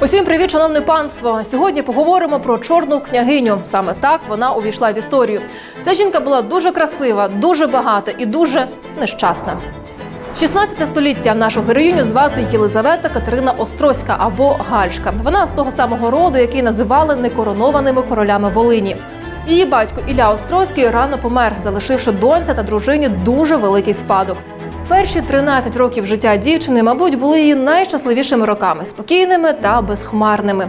Усім привіт, шановне панство! Сьогодні поговоримо про чорну княгиню. Саме так вона увійшла в історію. Ця жінка була дуже красива, дуже багата і дуже нещасна. 16 століття нашу героїню звати Єлизавета Катерина Острозька або Гальшка. Вона з того самого роду, який називали некоронованими королями Волині. Її батько Ілля Острозький рано помер, залишивши доньця та дружині дуже великий спадок. Перші 13 років життя дівчини, мабуть, були її найщасливішими роками, спокійними та безхмарними.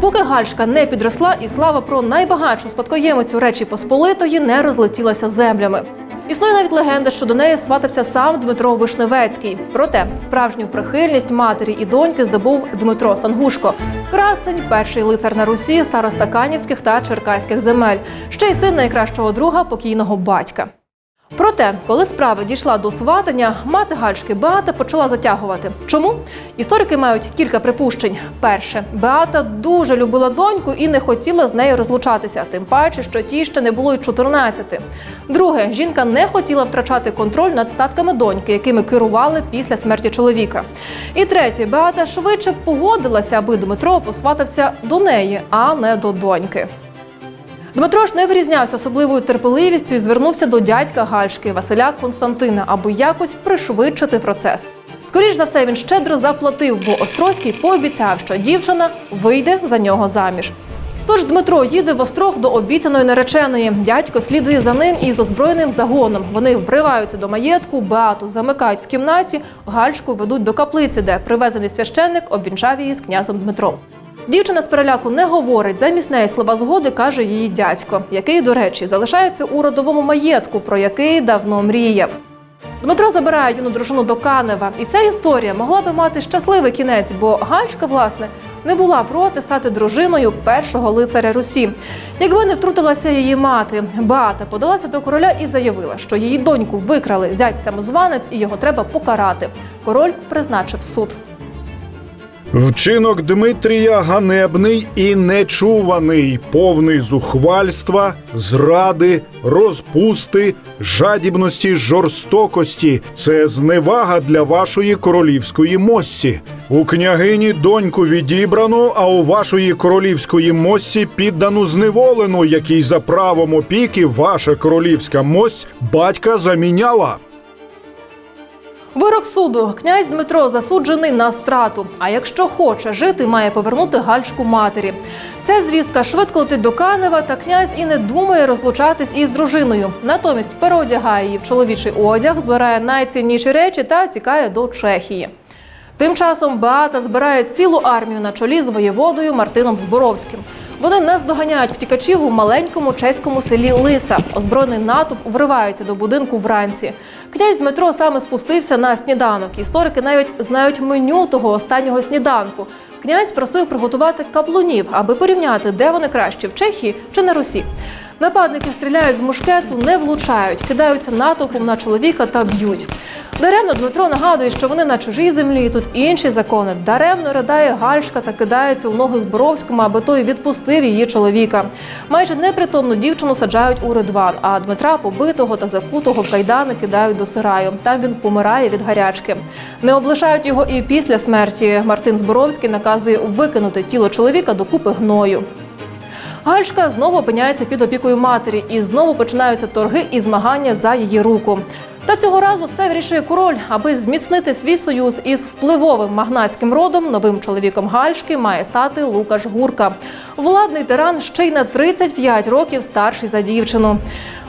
Поки Гальшка не підросла, і слава про найбагатшу спадкоємицю Речі Посполитої не розлетілася землями. Існує навіть легенда, що до неї сватався сам Дмитро Вишневецький. Проте справжню прихильність матері і доньки здобув Дмитро Сангушко. Красень, перший лицар на Русі, староста Канівських та Черкаських земель, ще й син найкращого друга покійного батька. Проте, коли справа дійшла до сватання, мати Гальшки Беата почала затягувати. Чому? Історики мають кілька припущень. Перше, Беата дуже любила доньку і не хотіла з нею розлучатися, тим паче, що тій ще не було й 14. Друге, жінка не хотіла втрачати контроль над статками доньки, якими керували після смерті чоловіка. І третє, Беата швидше погодилася, аби Дмитро посватався до неї, а не до доньки. Дмитро ж не вирізнявся особливою терпеливістю і звернувся до дядька Гальшки Василя Константина, аби якось пришвидшити процес. Скоріш за все, він щедро заплатив, бо Острозький пообіцяв, що дівчина вийде за нього заміж. Тож Дмитро їде в острог до обіцяної нареченої. Дядько слідує за ним із озброєним загоном. Вони вриваються до маєтку, Беату замикають в кімнаті, Гальшку ведуть до каплиці, де привезений священник обвінчав її з князем Дмитром. Дівчина з переляку не говорить. Замість неї слова згоди каже її дядько, який, до речі, залишається у родовому маєтку, про який давно мріяв. Дмитро забирає юну дружину до Канева, і ця історія могла би мати щасливий кінець, бо Гальчка, власне, не була проти стати дружиною першого лицаря Русі. Якби не втрутилася її мати, Беата подалася до короля і заявила, що її доньку викрали зять самозванець і його треба покарати. Король призначив суд. Вчинок Дмитрія ганебний і нечуваний, повний зухвальства, зради, розпусти, жадібності, жорстокості. Це зневага для вашої королівської моссі. У княгині доньку відібрано, а у вашої королівської моссі піддану зневолену, який за правом опіки ваша королівська мось батька заміняла. Вирок суду князь Дмитро засуджений на страту. А якщо хоче жити, має повернути гальшку матері. Ця звістка швидко летить до Канева, та князь і не думає розлучатись із дружиною. Натомість переодягає її в чоловічий одяг, збирає найцінніші речі та тікає до Чехії. Тим часом Беата збирає цілу армію на чолі з воєводою Мартином Зборовським. Вони наздоганяють втікачів у маленькому чеському селі Лиса. Озброєний натовп вривається до будинку вранці. Князь Дмитро саме спустився на сніданок. Історики навіть знають меню того останнього сніданку. Князь просив приготувати каплунів, аби порівняти, де вони кращі в Чехії чи на Русі. Нападники стріляють з мушкету, не влучають, кидаються натовпом на чоловіка та б'ють. Даремно Дмитро нагадує, що вони на чужій землі, і тут інші закони. Даремно ридає Гальшка та кидається у ноги Зборовському, аби той відпустив її чоловіка. Майже непритомну дівчину саджають у ридван, а Дмитра побитого та закутого в кайдани кидають до сараю. Там він помирає від гарячки. Не облишають його і після смерті. Мартин Зборовський наказує викинути тіло чоловіка до купи гною. Гальшка знову опиняється під опікою матері, і знову починаються торги і змагання за її руку. Та цього разу все вирішує король, аби зміцнити свій союз із впливовим магнатським родом. Новим чоловіком Гальшки має стати Лукаш Гурка. Владний тиран ще й на 35 років старший за дівчину.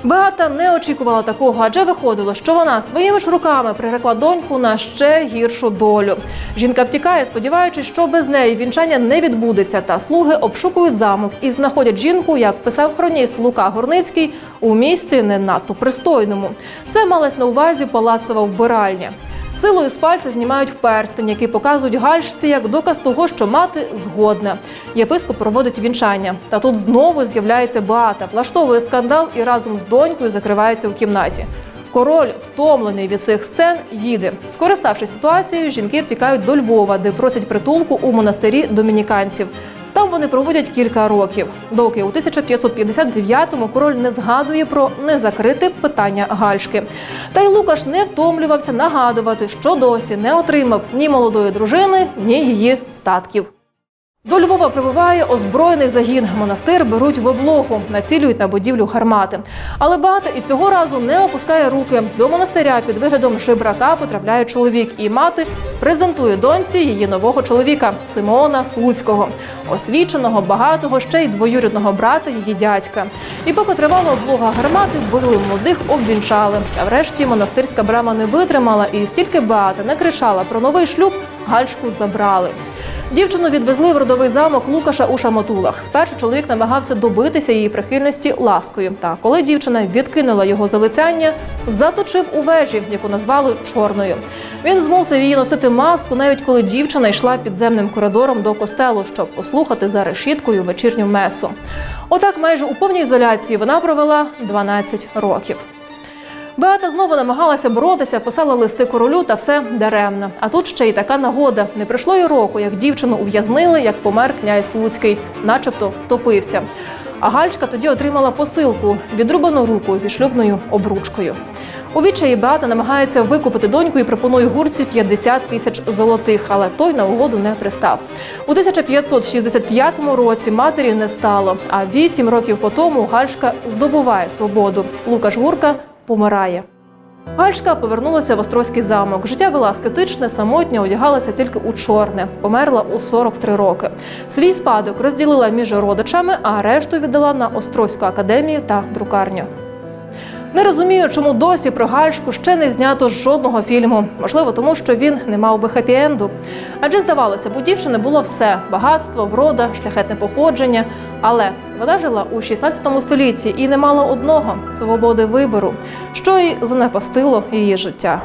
Беата не очікувала такого, адже виходило, що вона своїми ж руками прирекла доньку на ще гіршу долю. Жінка втікає, сподіваючись, що без неї вінчання не відбудеться. Та слуги обшукують замок і знаходять жінку, як писав хроніст Лука Горницький, у місці не надто пристойному. Це малась на увазі палацова вбиральня. Силою з пальця знімають перстень, який показують гальшці як доказ того, що мати згодна. Єпископ проводить вінчання. Та тут знову з'являється Беата, влаштовує скандал і разом з донькою закривається у кімнаті. Король, втомлений від цих сцен, їде. Скориставшись ситуацією, жінки втікають до Львова, де просять притулку у монастирі домініканців. Там вони проводять кілька років, доки у 1559-му король не згадує про незакрите питання Гальшки. Та й Лукаш не втомлювався нагадувати, що досі не отримав ні молодої дружини, ні її статків. До Львова прибуває озброєний загін. Монастир беруть в облогу, націлюють на будівлю гармати. Але Беата і цього разу не опускає руки. До монастиря під виглядом жебрака потрапляє чоловік, і мати презентує доньці її нового чоловіка Симеона Слуцького, освіченого, багатого, ще й двоюрідного брата її дядька. І поки тривала облога гармати, били молодих, обвінчали. А врешті монастирська брама не витримала, і стільки Беата не кричала про новий шлюб, гальшку забрали. Дівчину відвезли в родовий замок Лукаша у Шамотулах. Спершу чоловік намагався добитися її прихильності ласкою. Та коли дівчина відкинула його залицяння, заточив у вежі, яку назвали чорною. Він змусив її носити маску, навіть коли дівчина йшла підземним коридором до костелу, щоб послухати за решіткою вечірню месу. Отак, майже у повній ізоляції вона провела 12 років. Беата знову намагалася боротися, писала листи королю, та все даремно. А тут ще й така нагода. Не пройшло й року, як дівчину ув'язнили, як помер князь Слуцький, начебто втопився. А Гальчка тоді отримала посилку відрубану руку зі шлюбною обручкою. У відчаї Беата намагається викупити доньку і пропонує гурці 50 тисяч золотих, але той на угоду не пристав. У 1565 році матері не стало. А вісім років по тому Гальшка здобуває свободу. Лукаш Гурка помирає. Гальшка повернулася в Острозький замок. Життя вела аскетичне, самотнє, одягалася тільки у чорне. Померла у 43 роки. Свій спадок розділила між родичами, а решту віддала на Острозьку академію та друкарню. Не розумію, чому досі про Гальшку ще не знято жодного фільму. Можливо, тому що він не мав би хеппі-енду. Адже здавалося, б, у дівчини було все: багатство, врода, шляхетне походження. Але вона жила у 16 столітті і не мала одного свободи вибору, що й занепастило її життя.